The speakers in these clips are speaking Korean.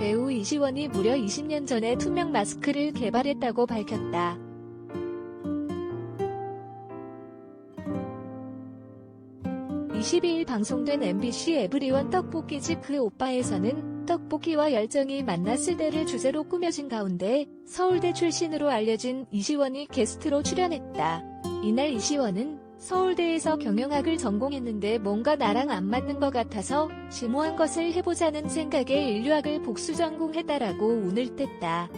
배우 이시원이 무려 20년 전에 투명 마스크를 개발했다고 밝혔다. (22일) 방송된 MBC 에브리원 떡볶이집 그 오빠에서는 떡볶이와 열정이 만났을 때를 주제로 꾸며진 가운데 서울대 출신으로 알려진 이시원이 게스트로 출연했다. 이날 이시원은 서울대에서 경영학을 전공했는데 뭔가 나랑 안 맞는 것 같아서 심오한 것을 해보자는 생각에 인류학을 복수 전공했다라고 운을 뗐다.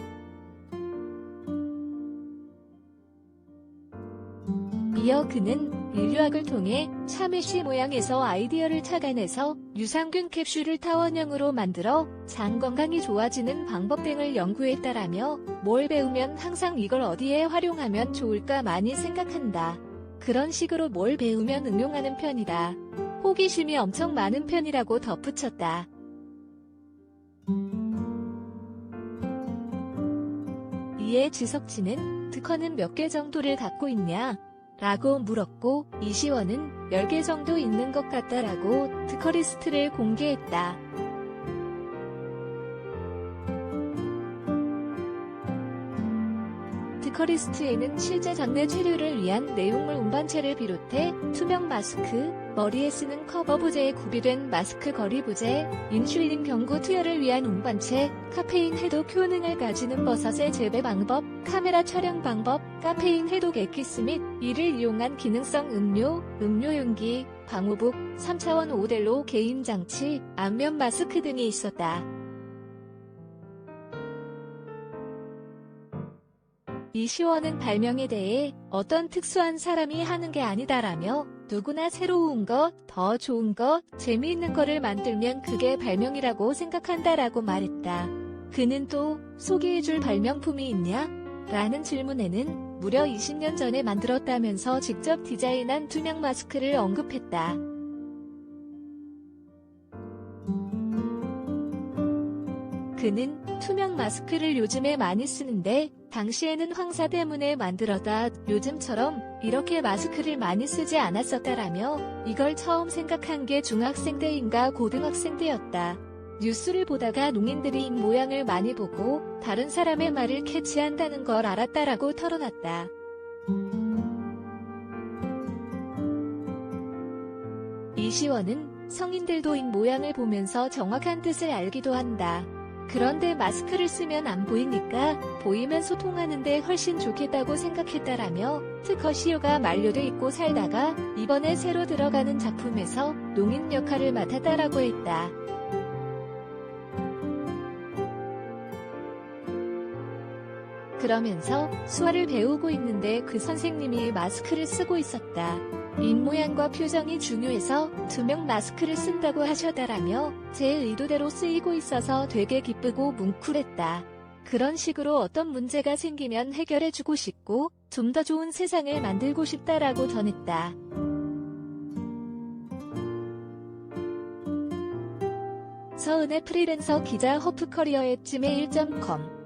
이어 그는 인류학을 통해 참외씨 모양에서 아이디어를 착안해서 유산균 캡슐을 타원형으로 만들어 장 건강이 좋아지는 방법 등을 연구했다라며 뭘 배우면 항상 이걸 어디에 활용하면 좋을까 많이 생각한다. 그런 식으로 뭘 배우면 응용하는 편이다. 호기심이 엄청 많은 편이라고 덧붙였다. 이에 지석진은 특허는 몇 개 정도를 갖고 있냐? 라고 물었고 이시원은 10개 정도 있는 것 같다라고 특허 리스트를 공개했다. 특허리스트에는 실제 장내 치료를 위한 내용물 운반체를 비롯해 투명 마스크, 머리에 쓰는 커버 부재에 구비된 마스크 거리 부재, 인슐린 경구 투여를 위한 운반체, 카페인 해독 효능을 가지는 버섯의 재배 방법, 카메라 촬영 방법, 카페인 해독 엑기스 및 이를 이용한 기능성 음료, 음료 용기, 방호복, 3차원 오델로 개인 장치, 안면 마스크 등이 있었다. 이 시원은 발명에 대해 어떤 특수한 사람이 하는 게 아니다라며 누구나 새로운 것, 더 좋은 것, 재미있는 거를 만들면 그게 발명이라고 생각한다라고 말했다. 그는 또 소개해줄 발명품이 있냐? 라는 질문에는 무려 20년 전에 만들었다면서 직접 디자인한 투명 마스크를 언급했다. 그는 투명 마스크를 요즘에 많이 쓰는데 당시에는 황사 때문에 만들어다 요즘처럼 이렇게 마스크를 많이 쓰지 않았었다라며 이걸 처음 생각한 게 중학생 때인가 고등학생 때였다. 뉴스를 보다가 농인들이 입 모양을 많이 보고 다른 사람의 말을 캐치한다는 걸 알았다라고 털어놨다. 이 시원은 성인들도 입 모양을 보면서 정확한 뜻을 알기도 한다. 그런데 마스크를 쓰면 안 보이니까 보이면 소 통하는데 훨씬 좋겠다고 생각했다라며 특허 시효가 만료돼 있고 살다가 이번에 새로 들어가는 작품에서 농인 역할을 맡았다라고 했다. 그러면서 수화를 배우고 있는데 그 선생님이 마스크를 쓰고 있었다. 입모양과 표정이 중요해서 투명 마스크를 쓴다고 하셔다라며 제 의도대로 쓰이고 있어서 되게 기쁘고 뭉클했다. 그런 식으로 어떤 문제가 생기면 해결해주고 싶고 좀 더 좋은 세상을 만들고 싶다라고 전했다. 서은의 프리랜서 기자 허프커리어의 찜의 1.com